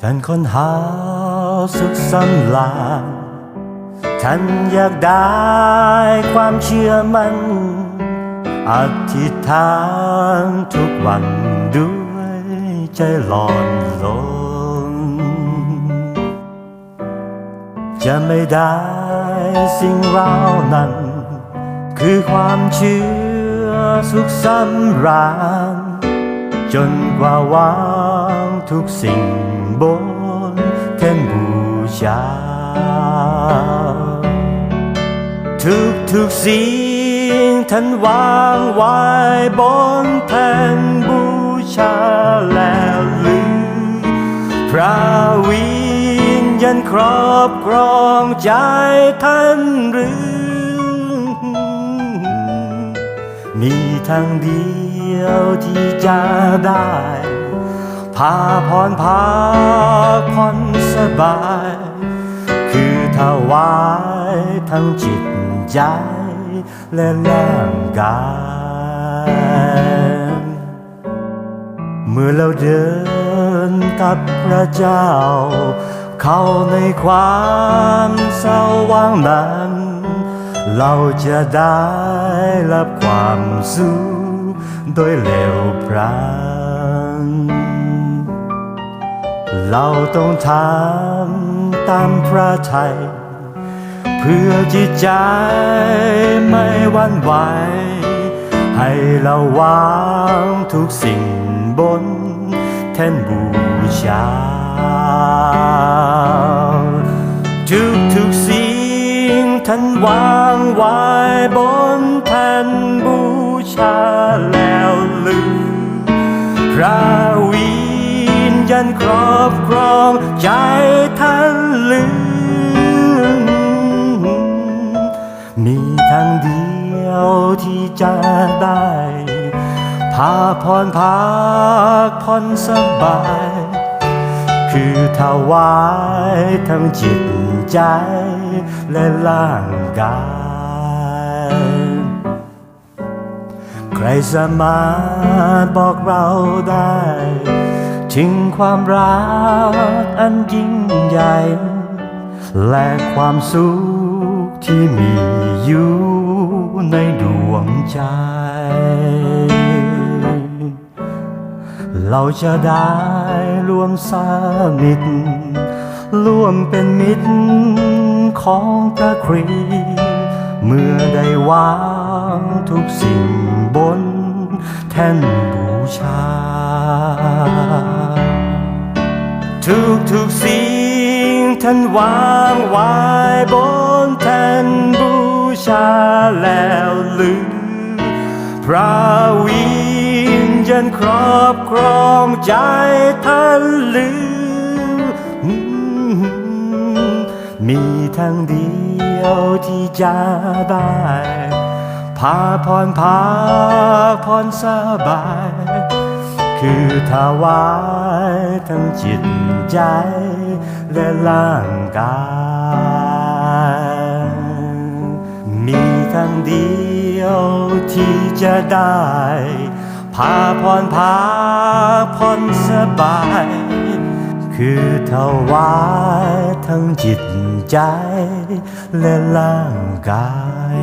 เป็นคนหาสุขสันลานท่านอยากได้ความเชื่อมันอธิษฐานทุกวันด้วยใจหลอนลนจะไม่ได้สิ่งราวนั้น คือความเชื่อสุขสำราญจนกว่าวาง ทุกสิ่งบนแทนบูชา ทุกทุกๆสิ่งท่านวางไว้บนแผ่นบูชาแล้วลือพระวิญญาณครอบครองใจท่านหรือ มีทางเดียวที่จะได้ พาพรพาผ่อนสบาย คือถวายทั้งจิตใจและร่างกาย เมื่อเราเดินกับพระเจ้า เข้าในความสว่างนั้น เราจะได้รับความสุขโดยเร็วพลัน เราต้องทำตามพระทัยเพื่อจิตใจไม่วันไหว ให้เราวางทุกสิ่งบนแท่นบูชา ทุกทุกสิ่งท่านวางไว้บนแท่นบูชาแล้วลืมพระ ญญาณครอบครองใจท่านลืมมีทางเดียวที่จะได้พาพรพักผ่อนสบาย คือถวายทั้งจิตใจและร่างกายใครสามารถบอกเราได้ ถึงความรักอันยิ่งใหญ่ และความสุขที่มีอยู่ในดวงใจ เราจะได้ร่วมสนิทร่วมเป็นมิตรของพระคริสต์เมื่อได้วางทุกสิ่งบนแท่นบู ชา ทุกทุกสิ่งท่านวางไว้บนแท่นบูชาแล้วลืมพระวิญญาณครอบครองใจท่านลืมมีทางเดียวที่จะได้ พาพรพาพรสบาย คือถวายทั้งจิตใจ และร่างกาย มีทางเดียวที่จะได้ พาพรพาผ่อนสบาย คือถวายทั้งจิตใจ และร่างกาย